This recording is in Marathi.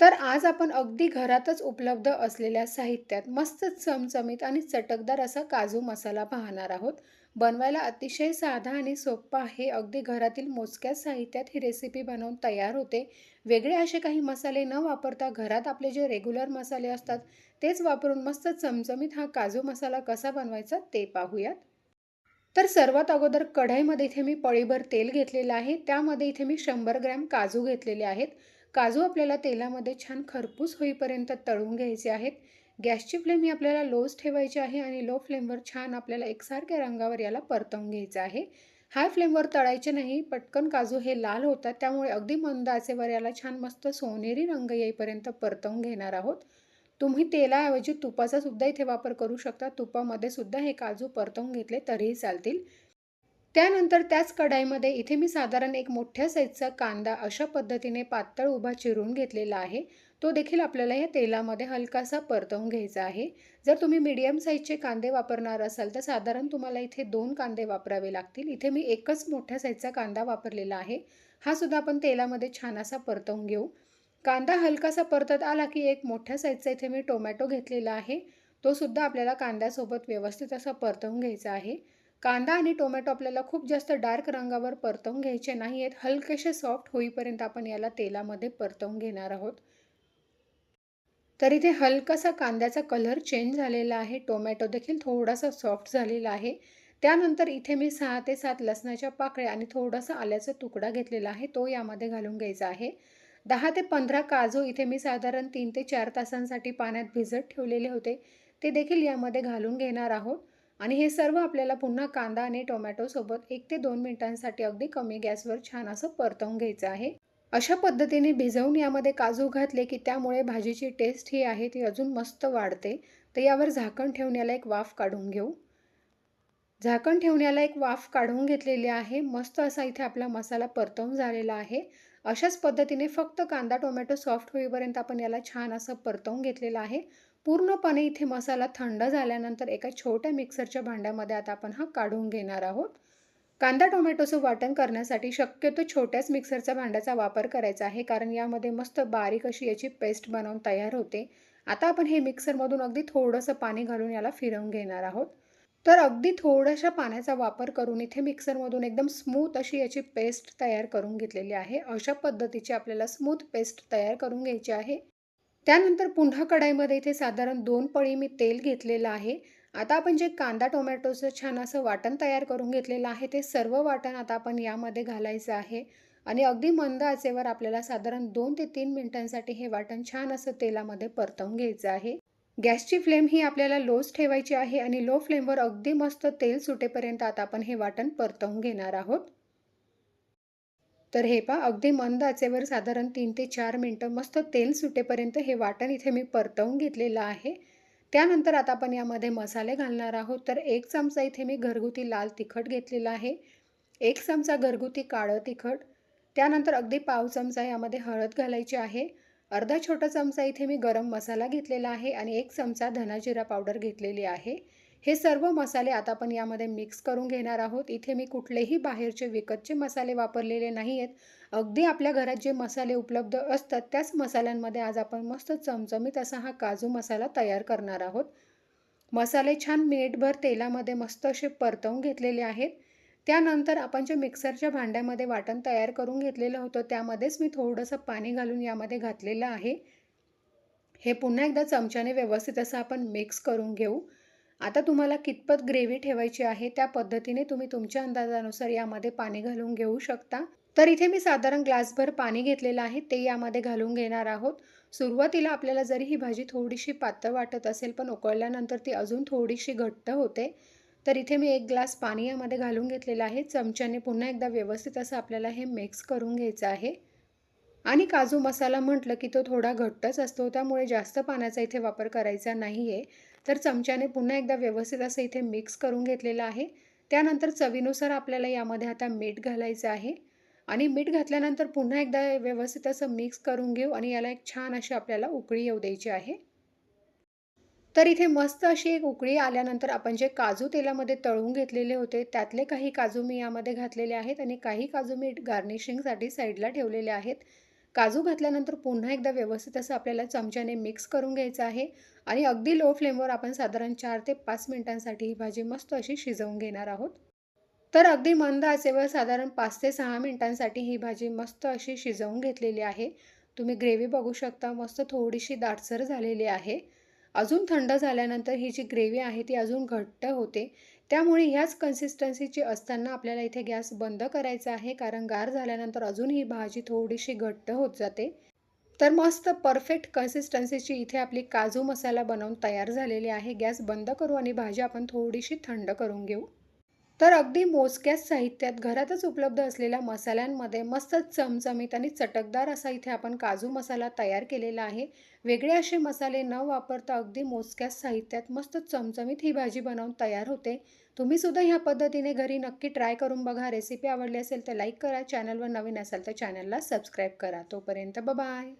तर आज आपण अगदी घरातच उपलब्ध असलेल्या साहित्यात मस्त चमचमीत आणि चटकदार असा काजू मसाला पाहणार आहोत. बनवायला अतिशय साधा आणि सोपा आहे. अगदी घरातील मोजक्याच साहित्यात ही रेसिपी बनवून तयार होते. वेगळे असे काही मसाले न वापरता घरात आपले जे रेग्युलर मसाले असतात तेच वापरून मस्त चमचमीत हा काजू मसाला कसा बनवायचा ते पाहूयात. तर सर्वात अगोदर कढईमध्ये इथे मी पळीभर तेल घेतलेलं आहे. त्यामध्ये इथे मी शंभर ग्रॅम काजू घेतलेले आहेत. काजू आपल्याला तेलामध्ये छान खरपूस होईपर्यंत तळून घ्यायचे आहेत. गॅसची फ्लेम ही आपल्याला लोच ठेवायची आहे आणि लो फ्लेमवर छान आपल्याला एकसारख्या रंगावर याला परतवून घ्यायचं आहे. हाय फ्लेमवर तळायचे नाही पटकन काजू हे लाल होतात त्यामुळे अगदी मंद आचेवर याला छान मस्त सोनेरी रंग येईपर्यंत परतवून घेणार आहोत. तुम्ही तेलाऐवजी तुपाचा सुद्धा इथे वापर करू शकता तुपामध्ये सुद्धा हे काजू परतवून घेतले तरीही चालतील. त्यानंतर त्याच कढाईमध्ये इथे मी साधारण एक मोठ्या साईजचा कांदा अशा पद्धतीने पातळ उभा चिरून घेतलेला आहे. तो देखील आपल्याला या तेलामध्ये हलकासा परतवून घ्यायचा आहे. जर तुम्ही मीडियम साईजचे कांदे वापरणार असाल तर साधारण तुम्हाला इथे दोन कांदे वापरावे लागतील. इथे मी एकच मोठ्या साईजचा कांदा वापरलेला आहे. हा सुद्धा आपण तेलामध्ये छान असा परतवून घेऊ. कांदा हलकासा परतत आला की एक मोठ्या साईजचा इथे मी टोमॅटो घेतलेला आहे. तो सुद्धा आपल्याला कांद्यासोबत व्यवस्थित असा परतवून घ्यायचा आहे. कांदा आणि टोमॅटो आपल्याला खूप जास्त डार्क रंगावर परतवून घ्यायचे नाही आहेत हलकेसे सॉफ्ट होईपर्यंत आपण याला तेलामध्ये परतवून घेणार आहोत. तर इथे हलकासा कांद्याचा कलर चेंज झालेला आहे. टोमॅटो देखील थोडासा सॉफ्ट झालेला आहे. त्यानंतर इथे मी सहा ते सात लसणाच्या पाकळ्या आणि थोडासा आल्याचा तुकडा घेतलेला आहे. तो यामध्ये घालून घ्यायचा आहे. दहा ते पंधरा काजू इथे मी साधारण तीन ते चार तासांसाठी पाण्यात भिजत ठेवलेले होते. ते देखील यामध्ये घालून घेणार आहोत. आणि हे सर्व आपल्याला पुन्हा कांदा आणि टोमॅटोसोबत एक ते दोन मिनिटांसाठी अगदी कमी गॅसवर छान असं परतवून घ्यायचं आहे. अशा पद्धतीने भिजवून यामध्ये काजू घातले की त्यामुळे भाजीची टेस्ट ही आहे ती अजून मस्त वाढते. तर यावर झाकण ठेवण्याला एक वाफ काढून घेऊ. झाकण ठेवण्याला एक वाफ काढून घेतलेली आहे. मस्त असा इथे आपला मसाला परतवून झालेला आहे. अशाच पद्धतीने फक्त कांदा टोमॅटो सॉफ्ट होईपर्यंत आपण याला छान असं परतवून घेतलेलं आहे. पूर्णपणे इथे मसाला थंड झाल्यानंतर एका छोट्या मिक्सरच्या भांड्यामध्ये आता आपण हा काढून घेणार आहोत. कांदा टोमॅटोचं वाटण करण्यासाठी शक्यतो छोट्याच मिक्सरच्या भांड्याचा वापर करायचा आहे कारण यामध्ये मस्त बारीक अशी याची पेस्ट बनवून तयार होते. आता आपण हे मिक्सरमधून अगदी थोडंसं पाणी घालून याला फिरवून घेणार आहोत. तर अगदी थोड्याशा पाण्याचा वापर करून इथे मिक्सरमधून एकदम स्मूथ अशी याची पेस्ट तयार करून घेतलेली आहे. अशा पद्धतीची आपल्याला स्मूथ पेस्ट तयार करून घ्यायची आहे. त्यानंतर पुन्हा कढाईमध्ये इथे साधारण दोन पळी मी तेल घेतलेलं आहे. आता आपण जे कांदा टोमॅटोचं छान असं वाटण तयार करून घेतलेलं आहे ते सर्व वाटण आता आपण यामध्ये घालायचं आहे. आणि अगदी मंद आचेवर आपल्याला साधारण दोन ते तीन मिनिटांसाठी हे वाटण छान असं तेलामध्ये परतवून घ्यायचं आहे. गॅसची फ्लेम ही आपल्याला लोच ठेवायची आहे आणि लो फ्लेमवर अगदी मस्त तेल सुटेपर्यंत आता आपण हे वाटण परतवून घेणार आहोत. तर हे पा अगदी मंद आचेवर साधारण तीन ते चार मिनटं मस्त तेल सुटेपर्यंत हे वाटण इथे मी परतवून घेतलेलं आहे. त्यानंतर आता आपण यामध्ये मसाले घालणार आहोत. तर एक चमचा इथे मी घरगुती लाल तिखट घेतलेला आहे. एक चमचा घरगुती काळं तिखट. त्यानंतर अगदी पाव चमचा यामध्ये हळद घालायची आहे. अर्धा छोटा चमचा इथे मी गरम मसाला घेतलेला आहे आणि एक चमचा धनाजिरा पावडर घेतलेली आहे. हे सर्व मसाले आता आपण यामध्ये मिक्स करून घेणार आहोत. इथे मी कुठलेही बाहेरचे विकतचे मसाले वापरलेले नाही आहेत अगदी आपल्या घरात जे मसाले उपलब्ध असतात त्याच मसाल्यांमध्ये आज आपण मस्त चमचमीत असा हा काजू मसाला तयार करणार आहोत. मसाले छान मिनिटभर तेलामध्ये मस्त असे परतवून घेतलेले आहेत. त्यानंतर आपण जे मिक्सरच्या भांड्यामध्ये वाटण तयार करून घेतलेलं होतं त्यामध्येच मी थोडंसं पाणी घालून यामध्ये घातलेलं आहे. हे पुन्हा एकदा चमच्याने व्यवस्थित असं आपण मिक्स करून घेऊ. आता तुम्हाला कितपत ग्रेव्ही ठेवायची आहे त्या पद्धतीने तुम्ही तुमच्या अंदाजानुसार यामध्ये पाणी घालून घेऊ शकता. तर इथे मी साधारण ग्लासभर पाणी घेतलेलं आहे ते यामध्ये घालून घेणार आहोत. सुरुवातीला आपल्याला जरी ही भाजी थोडीशी पातळ वाटत असेल पण उकळल्यानंतर ती अजून थोडीशी घट्ट होते. तर इथे मी एक ग्लास पाणी यामध्ये घालून घेतलेलं आहे. चमच्याने पुन्हा एकदा व्यवस्थित असं आपल्याला हे मिक्स करून घ्यायचं आहे. आणि काजू मसाला म्हटलं की तो थोडा घट्टच असतो त्यामुळे जास्त पाण्याचा इथे वापर करायचा नाही आहे तर चमच्याने पुन्हा एकदा व्यवस्थित असं इथे मिक्स करून घेतलेलं आहे. त्यानंतर चवीनुसार आपल्याला यामध्ये आता मीठ घालायचं आहे. आणि मीठ घातल्यानंतर पुन्हा एकदा व्यवस्थित असं मिक्स करून घेऊ आणि याला एक छान अशी आपल्याला उकळी येऊ द्यायची आहे. तर इथे मस्त अशी एक उकळी आल्यानंतर आपण जे काजू तेलामध्ये तळून घेतलेले होते त्यातले काही काजू मी यामध्ये घातलेले आहेत आणि काही काजू मी गार्निशिंगसाठी साईडला ठेवलेले आहेत. काजू घातल्यानंतर पुन्हा एकदा व्यवस्थित असं आपल्याला चमच्याने मिक्स करून घ्यायचं आहे. आणि अगदी लो फ्लेमवर आपण साधारण चार ते पाच मिनिटांसाठी ही भाजी मस्त अशी शिजवून घेणार आहोत. तर अगदी मंद आचेवर साधारण पाच ते सहा मिनिटांसाठी ही भाजी मस्त अशी शिजवून घेतलेली आहे. तुम्ही ग्रेव्ही बघू शकता मस्त थोडीशी दाटसर झालेली आहे. अजून थंड झाल्यानंतर ही जी ग्रेव्ही आहे ती अजून घट्ट होते. त्यामुळे ह्याच कन्सिस्टन्सीची असताना आपल्याला इथे गॅस बंद करायचा आहे कारण गार झाल्यानंतर अजून ही भाजी थोडीशी घट्ट होत जाते. तर मस्त परफेक्ट कन्सिस्टन्सीची इथे आपली काजू मसाला बनवून तयार झालेली आहे. गॅस बंद करू आणि भाजी आपण थोडीशी थंड करून घेऊ. तर अगदी मोजक्याच साहित्यात घरातच उपलब्ध असलेल्या मसाल्यांमध्ये मस्त चमचमीत आणि चटकदार असा इथे आपण काजू मसाला तयार केलेला आहे. वेगळे असे मसाले न वापरता अगदी मोजक्याच साहित्यात मस्त चमचमीत ही भाजी बनवून तयार होते. तुम्ही सुद्धा ह्या पद्धतीने घरी नक्की ट्राय करून बघा. रेसिपी आवडली असेल तर लाईक करा. चॅनलवर नवीन असाल तर चॅनलला सबस्क्राईब करा. तोपर्यंत बाय